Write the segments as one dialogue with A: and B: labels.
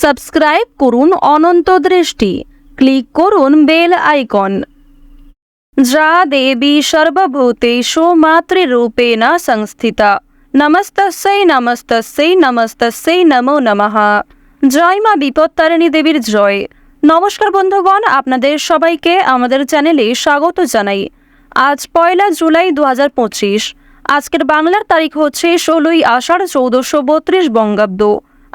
A: Subscribe করুন অনন্ত দৃষ্টি। Click করুন বেল আইকন। যা দেবী সর্বভূতেষু মাতৃরূপেণ সংস্থিতা। নমস্তস্যৈ নমস্তস্যৈ নমস্তস্যৈ নমো নমঃ। জয় মা বিপত্তারিণী দেবীর জয়। নমস্কার বন্ধুগণ, আপনাদের সবাইকে আমাদের চ্যানেলে স্বাগত জানাই। আজ পয়লা জুলাই দু আজকের বাংলার তারিখ হচ্ছে ষোলোই আষাঢ় চৌদ্দশো বত্রিশ বঙ্গাব্দ।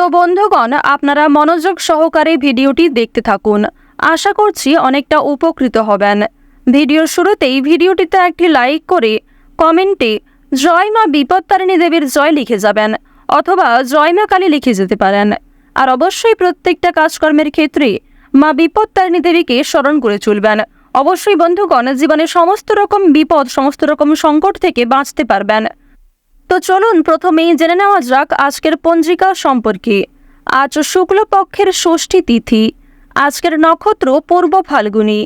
A: তো বন্ধুগণ, আপনারা মনোযোগ সহকারে ভিডিওটি দেখতে থাকুন। আশা করছি অনেকটা উপকৃত হবেন। ভিডিওর শুরুতেই ভিডিওটিতে একটি লাইক করে কমেন্টে জয় মা বিপত্তারিণী দেবীর জয় লিখে যাবেন অথবা জয় মা কালী লিখে যেতে পারেন। আর অবশ্যই প্রত্যেকটা কাজকর্মের ক্ষেত্রে মা বিপত্তারিণী দেবীকে স্মরণ করে চলবেন। অবশ্যই বন্ধুগণ, জীবনে সমস্ত রকম বিপদ, সমস্ত রকম সংকট থেকে বাঁচতে পারবেন। তো চলুন প্রথমেই জেনে নেওয়া যাক আজকের পঞ্জিকা সম্পর্কে। আজ শুক্লপক্ষের ষষ্ঠী তিথি। আজকের নক্ষত্র পূর্ব ফাল্গুনী।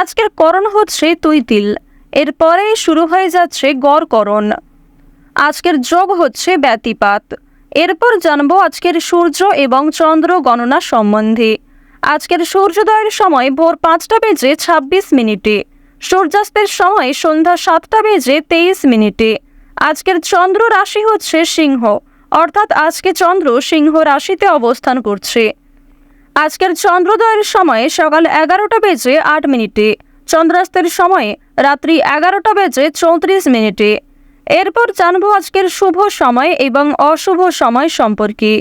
A: আজকের করণ হচ্ছে তৈতিল। এরপরে শুরু হয়ে যাচ্ছে গড়করণ আজকের যোগ হচ্ছে ব্যতিপাত। এরপর জানব আজকের সূর্য এবং চন্দ্র গণনা সম্বন্ধে। আজকের সূর্যোদয়ের সময় ভোর পাঁচটা বেজে ছাব্বিশ মিনিটে। সূর্যাস্তের সময় সন্ধ্যা সাতটা বেজে তেইশ মিনিটে। আজকের চন্দ্র রাশি হচ্ছে সিংহ, অর্থাৎ আজকে চন্দ্র সিংহ রাশিতে অবস্থান করছে। আজকের চন্দ্রোদয়ের সময় সকাল এগারোটা বেজে আট মিনিটে, চন্দ্রাস্তের সময় রাত্রি এগারোটা বেজে চৌত্রিশ মিনিটে। এরপর জানব আজকের শুভ সময় এবং অশুভ সময় সম্পর্কে।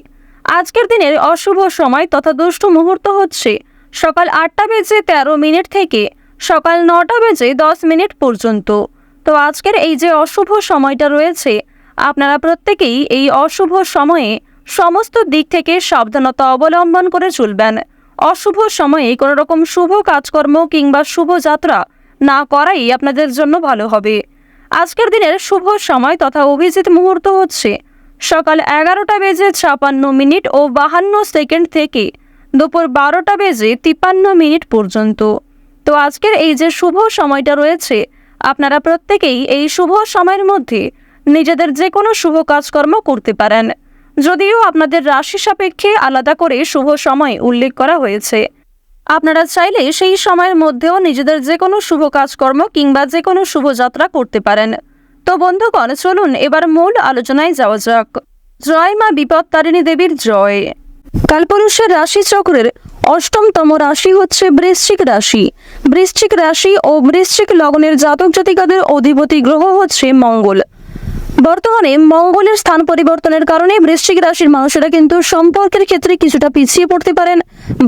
A: আজকের দিনের অশুভ সময় তথা দুষ্ট মুহূর্ত হচ্ছে সকাল আটটা বেজে তেরো মিনিট থেকে সকাল নটা বেজে দশ মিনিট পর্যন্ত। তো আজকের এই যে অশুভ সময়টা রয়েছে, আপনারা প্রত্যেকেই এই অশুভ সময়ে সমস্ত দিক থেকে সাবধানতা অবলম্বন করে চলবেন। অশুভ সময়ে কোনো রকম শুভ কাজকর্ম কিংবা শুভ যাত্রা না করাই আপনাদের জন্য ভালো হবে। আজকের দিনের শুভ সময় তথা অভিজিৎ মুহূর্ত হচ্ছে সকাল এগারোটা বেজে ছাপান্ন মিনিট ও বাহান্ন সেকেন্ড থেকে দুপুর বারোটা বেজে তিপ্পান্ন মিনিট পর্যন্ত। তো আজকের এই যে শুভ সময়টা রয়েছে আপনারা প্রত্যেকেই এই শুভ সময়ের মধ্যে নিজেদের যে কোনো শুভ কাজকর্ম করতে পারেন। যদিও আপনাদের রাশি সাপেক্ষে আলাদা করে শুভ সময় উল্লেখ করা হয়েছে। আপনারা চাইলে সেই সময়ের মধ্যেও নিজেদের যে কোনো শুভ কাজকর্ম কিংবা যে কোনো শুভযাত্রা করতে পারেন। তো বন্ধুগণ, চলুন এবার মূল আলোচনায় যাওয়া যাক। জয় মা বিপত্তারিণী দেবীর জয়। কালপুরুষের রাশি চক্রের অষ্টমতম রাশি হচ্ছে বৃশ্চিক রাশি। বৃশ্চিক রাশি ও বৃশ্চিক লগ্নের জাতক জাতিকাদের অধিপতি গ্রহ হচ্ছে মঙ্গল। বর্তমানে মঙ্গলের স্থান পরিবর্তনের কারণে বৃশ্চিক রাশির মানুষেরা কিন্তু সম্পর্কের ক্ষেত্রে কিছুটা পিছিয়ে পড়তে পারেন।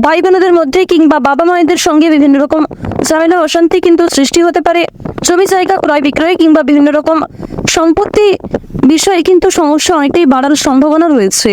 A: ভাই বোনদের মধ্যে কিংবা বাবা মায়েদের সঙ্গে বিভিন্ন রকম ঝামেলা, অশান্তি কিন্তু সৃষ্টি হতে পারে। জমি জায়গা, ক্রয় বিক্রয় কিংবা বিভিন্ন রকম সম্পত্তি বিষয়ে কিন্তু সমস্যা অনেকটাই বাড়ার সম্ভাবনা রয়েছে।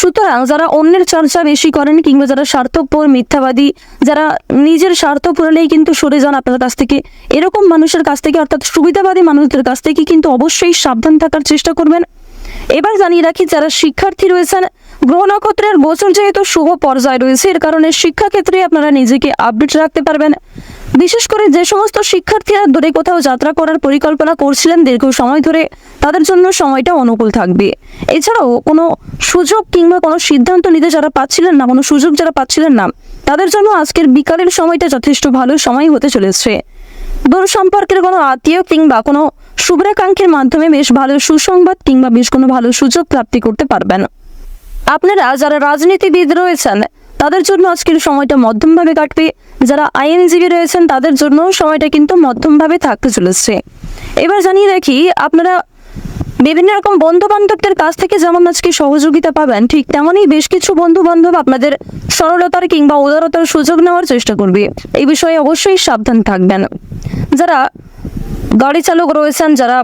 A: সুতরাং যারা অন্যের চর্চা বেশি করেন কিংবা যারা স্বার্থপর, মিথ্যাবাদী, যারা নিজের স্বার্থ পুরালেই কিন্তু সরে যান আপনার কাছ থেকে, এরকম মানুষের কাছ থেকে অর্থাৎ সুবিধাবাদী মানুষদের কাছ থেকে কিন্তু অবশ্যই সাবধান থাকার চেষ্টা করবেন। এবার জানিয়ে রাখি, যারা শিক্ষার্থী রয়েছেন, গ্রহ নক্ষত্রের গোচর যেহেতু শুভ পর্যায়ে রয়েছে, এর কারণে শিক্ষাক্ষেত্রে আপনারা নিজেকে আপডেট রাখতে পারবেন। বিশেষ করে যে সমস্ত শিক্ষার্থীরা দূরে কোথাও যাত্রা করার পরিকল্পনা করছিলেন দীর্ঘ সময় ধরে, তাদের জন্য সময়টা অনুকূল থাকবে। এছাড়াও কোনো সুযোগ কিংবা কোনো সিদ্ধান্ত নিতে যারা পাচ্ছিলেন না, কোনো সুযোগ যারা পাচ্ছিলেন না, তাদের জন্য আজকের বিকালের সময়টা যথেষ্ট ভালো সময় হতে চলেছে। দূর সম্পর্কের কোনো আত্মীয় কিংবা কোনো শুভ্রাকাঙ্ক্ষের মাধ্যমে বেশ ভালো সুসংবাদ কিংবা বেশ কোনো ভালো সুযোগ প্রাপ্তি করতে পারবেন। আপনারা যারা রাজনীতিবিদ রয়েছেন তাদের জন্য আজকের সময়টা মধ্যমভাবে কাটবে। যারা আইনজীবী রয়েছেন, তাদের জন্য সময়টা কিন্তু মধ্যমভাবে থাকতে চলেছে। এবার জানিয়ে রাখি, আপনারা বিভিন্ন রকম বন্ধু বান্ধবদের কাছ থেকে যেমন আজকে সহযোগিতা পাবেন, ঠিক তেমনই বেশ কিছু বন্ধু বান্ধব আপনাদের সরলতার কিংবা উদারতার সুযোগ নেওয়ার চেষ্টা করবে। এই বিষয়ে অবশ্যই সাবধান থাকবেন। যারা গাড়ি চালক রয়েছেন, যারা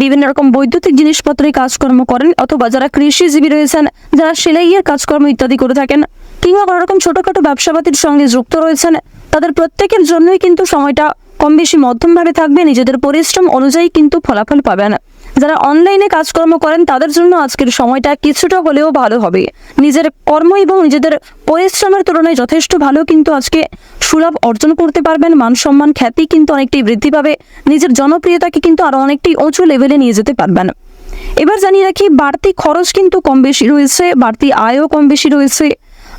A: বিভিন্ন রকম বৈদ্যুতিক জিনিসপত্রের কাজকর্ম করেন, অথবা যারা কৃষিজীবী রয়েছেন, যারা সেলাইয়ের কাজকর্ম ইত্যাদি করে থাকেন কিংবা কোনো রকম ছোটোখাটো ব্যবসাপাতির সঙ্গে যুক্ত রয়েছেন, তাদের প্রত্যেকের জন্যই কিন্তু সময়টা কম বেশি মধ্যমভাবে থাকবে। নিজেদের পরিশ্রম অনুযায়ী কিন্তু ফলাফল পাবেন। যারা অনলাইনে কাজকর্ম করেন, তাদের জন্য আজকের সময়টা কিছুটা হলেও ভালো হবে। নিজের কর্ম এবং নিজেদের পরিশ্রমের তুলনায় যথেষ্ট ভালো কিন্তু আজকে সুলভ অর্জন করতে পারবেন। মান সম্মান, খ্যাতি কিন্তু অনেকটাই বৃদ্ধি পাবে। নিজের জনপ্রিয়তাকে কিন্তু আরও অনেকটাই উঁচু লেভেলে নিয়ে যেতে পারবেন। এবার জানিয়ে রাখি, বাড়তি খরচ কিন্তু কম বেশি রয়েছে, বাড়তি আয়ও কম বেশি রয়েছে।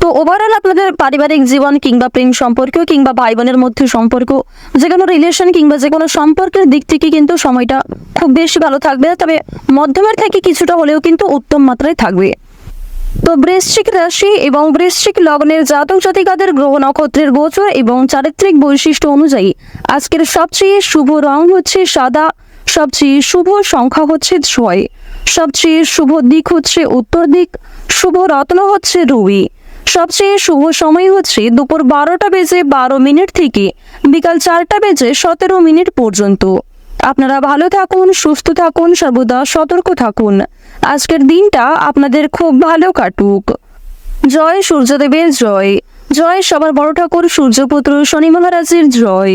A: তো ওভারঅল আপনাদের পারিবারিক জীবন কিংবা প্রেম সম্পর্ক কিংবা ভাই বোনের মধ্যে সম্পর্ক, যে কোনো রিলেশন কিংবা যে কোনো সম্পর্কের দিক থেকে কিন্তু সময়টা খুব বেশি ভালো থাকবে তবে মধ্যমের থেকে কিছুটা হলেও কিন্তু উত্তম মাত্রায় থাকবে। তো বৃশ্চিক রাশি এবং বৃশ্চিক লগ্নের জাতক জাতিকাদের গ্রহ নক্ষত্রের গোচর এবং চারিত্রিক বৈশিষ্ট্য অনুযায়ী আজকের সবচেয়ে শুভ রং হচ্ছে সাদা, সবচেয়ে শুভ সংখ্যা হচ্ছে ছয়, সবচেয়ে শুভ দিক হচ্ছে উত্তর দিক, শুভ রত্ন হচ্ছে রুবি। সবচেয়ে শুভ সময় হচ্ছে দুপুর বারোটা বেজে বারো মিনিট থেকে বিকাল চারটা বেজে সতেরো মিনিট পর্যন্ত। আপনারা ভালো থাকুন, সুস্থ থাকুন, সর্বদা সতর্ক থাকুন। আজকের দিনটা আপনাদের খুব ভালো কাটুক। জয় সূর্যদেবের জয়। জয় সবার বড় ঠাকুর, সূর্যপুত্র, শনি মহারাজের জয়।